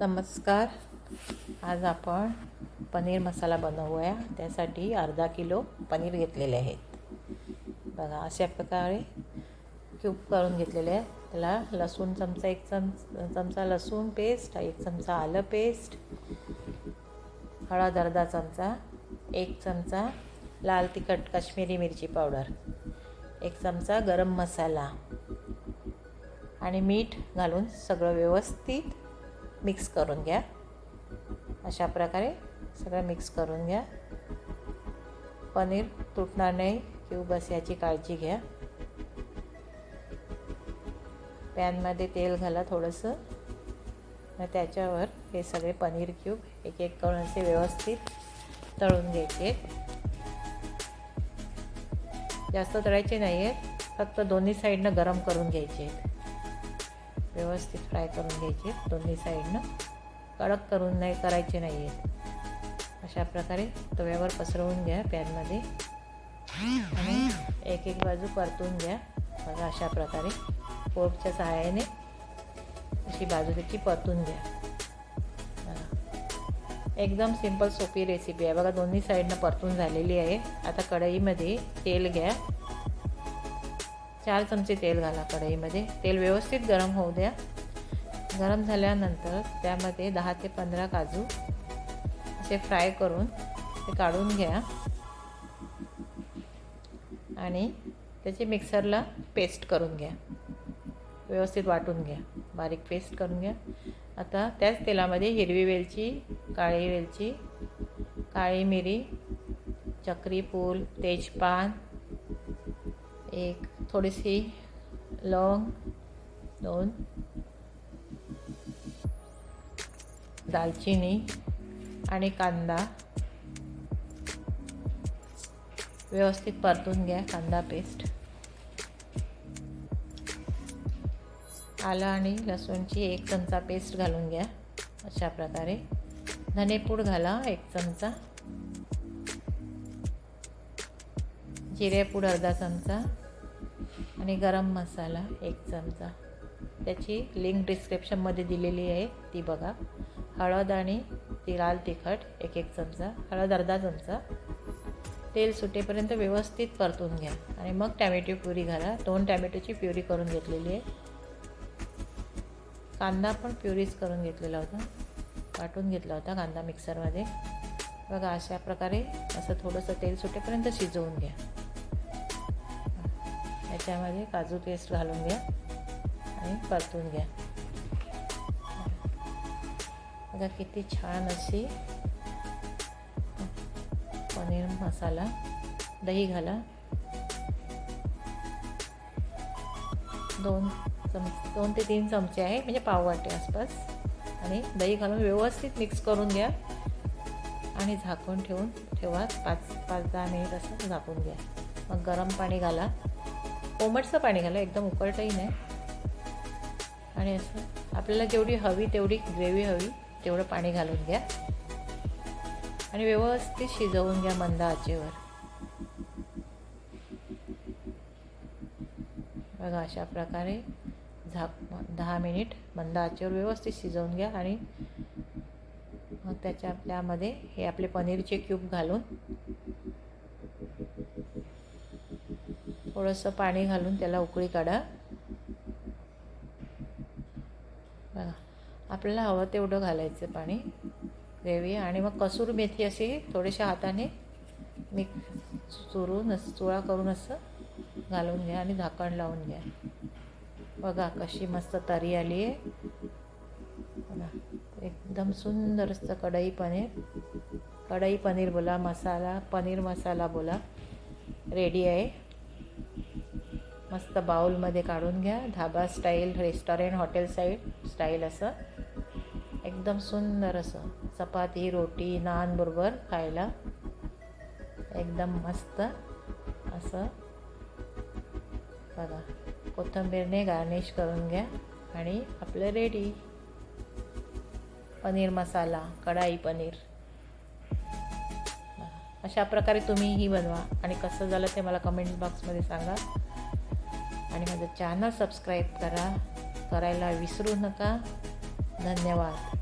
नमस्कार. आज आपण पनीर मसाला बनवूया. त्यासाठी अर्धा किलो पनीर घेतलेले आहेत. बघा अशा प्रकारे क्यूब करून घेतलेले आहे त्याला लसूण चमचा एक चमच चमचा लसूण पेस्ट एक चमचा आलं पेस्ट हळद अर्धा चमचा एक चमचा लाल तिखट काश्मीरी मिरची पावडर एक चमचा गरम मसाला आणि मीठ घालून सगळं व्यवस्थित मिक्स करून घ्या. अशा प्रकारे सगळं मिक्स करून घ्या. पनीर तुटणार नाही किंवा बस याची काळजी घ्या. पॅनमध्ये तेल घाला थोडंसं. मग त्याच्यावर हे सगळे पनीर क्यूब एक एक करून असे व्यवस्थित तळून घ्यायचे. जास्त तळायचे नाही आहेत फक्त दोन्ही साईडनं गरम करून घ्यायचे. आहेत व्यवस्थित फ्राय करून घ्यायचे दोन्ही साईडनं. कडक करून नाही करायचे नाही आहेत अशा प्रकारे तव्यावर पसरवून घ्या पॅनमध्ये. आणि एक एक बाजू परतून घ्या. बघा अशा प्रकारे पोपच्या सहाय्याने अशी बाजू त्याची परतून घ्या. एकदम सिंपल सोपी रेसिपी आहे. बघा दोन्ही साईडनं परतून झालेली आहे. आता कढईमध्ये तेल घ्या. चार चमचे तेल घाला कढईमध्ये. तेल व्यवस्थित गरम होऊ द्या. गरम झाल्यानंतर त्यामध्ये दहा ते पंधरा काजू असे फ्राय करून ते काढून घ्या. आणि त्याची मिक्सरला पेस्ट करून घ्या. व्यवस्थित वाटून घ्या. बारीक पेस्ट करून घ्या. आता त्याच तेलामध्ये हिरवी वेलची काळी वेलची काळी मिरी चक्रीपूल तेजपान एक थोडीशी लवंग दोन. दालचिनी आणि कांदा. व्यवस्थित परतून घ्या कांदा पेस्ट आलं आणि लसूणची एक चमचा पेस्ट घालून घ्या अशा प्रकारे. धनेपूड घाला एक चमचा. जिरेपूड अर्धा चमचा. आणि गरम मसाला एक चमचा. त्याची लिंक डिस्क्रिप्शनमध्ये दिलेली आहे ती बघा. हळद आणि ती लाल तिखट एक एक चमचा. हळद अर्धा चमचा. तेल सुटेपर्यंत व्यवस्थित परतून घ्या. आणि मग टॅमॅटो प्युरी घाला. दोन टॅमॅटोची प्युरी करून घेतलेली आहे. कांदा पण प्युरीज करून घेतलेला होता. वाटून घेतला होता कांदा मिक्सरमध्ये बघा अशा प्रकारे असं थोडंसं तेल सुटेपर्यंत शिजवून घ्या. याच्यामध्ये काजू पेस्ट घालून घ्या आणि परतून घ्या. बघा किती छान अशी पनीर मसाला दही घाला. दोन चम दोन ते तीन चमचे आहे म्हणजे पाववाटे आसपास. आणि दही घालून व्यवस्थित मिक्स करून घ्या. आणि झाकून ठेवून ठेवा. पाच पाच दहा मिनिट असं झाकून घ्या. मग गरम पाणी घाला. कोमटचं पाणी घाला एकदम उकळटही नाही. आणि असं आपल्याला जेवढी हवी तेवढी ग्रेव्ही हवी तेवढं पाणी घालून घ्या. आणि व्यवस्थित शिजवून घ्या मंद आचेवर. बघा अशा प्रकारे झाक दहा मिनिट मंद आचेवर व्यवस्थित शिजवून घ्या आणि मग त्याच्या त्यामध्ये हे आपले पनीरचे क्यूब घालून थोडंसं पाणी घालून त्याला उकळी काढा. बघा आपल्याला हवं तेवढं घालायचं पाणी. ग्रेव्ही आणि मग कसूर मेथी अशी थोड्याशा हाताने मी चुरून असं चुळा करून असं घालून घ्या आणि झाकण लावून घ्या. बघा कशी मस्त तरी आली आहे. बघा एकदम सुंदर असतं कढई पनीर. कढई पनीर बोला मसाला पनीर मसाला बोला. रेडी आहे. मस्त बाउलमध्ये काढून घ्या. Dhaba style restaurant hotel side style असं. एकदम सुंदर असं. चपाती रोटी नान बरोबर खायला. एकदम मस्त असं. बघा. कोथिंबीरने गार्निश करून घ्या आणि आपलं रेडी पनीर मसाला कढाई पनीर. अशा प्रकारे तुम्हीही बनवा. आणि कसं झालं ते मला कमेंट बॉक्समध्ये सांगा. आणि माझं चॅनल सबस्क्राईब करा. करायला विसरू नका. धन्यवाद.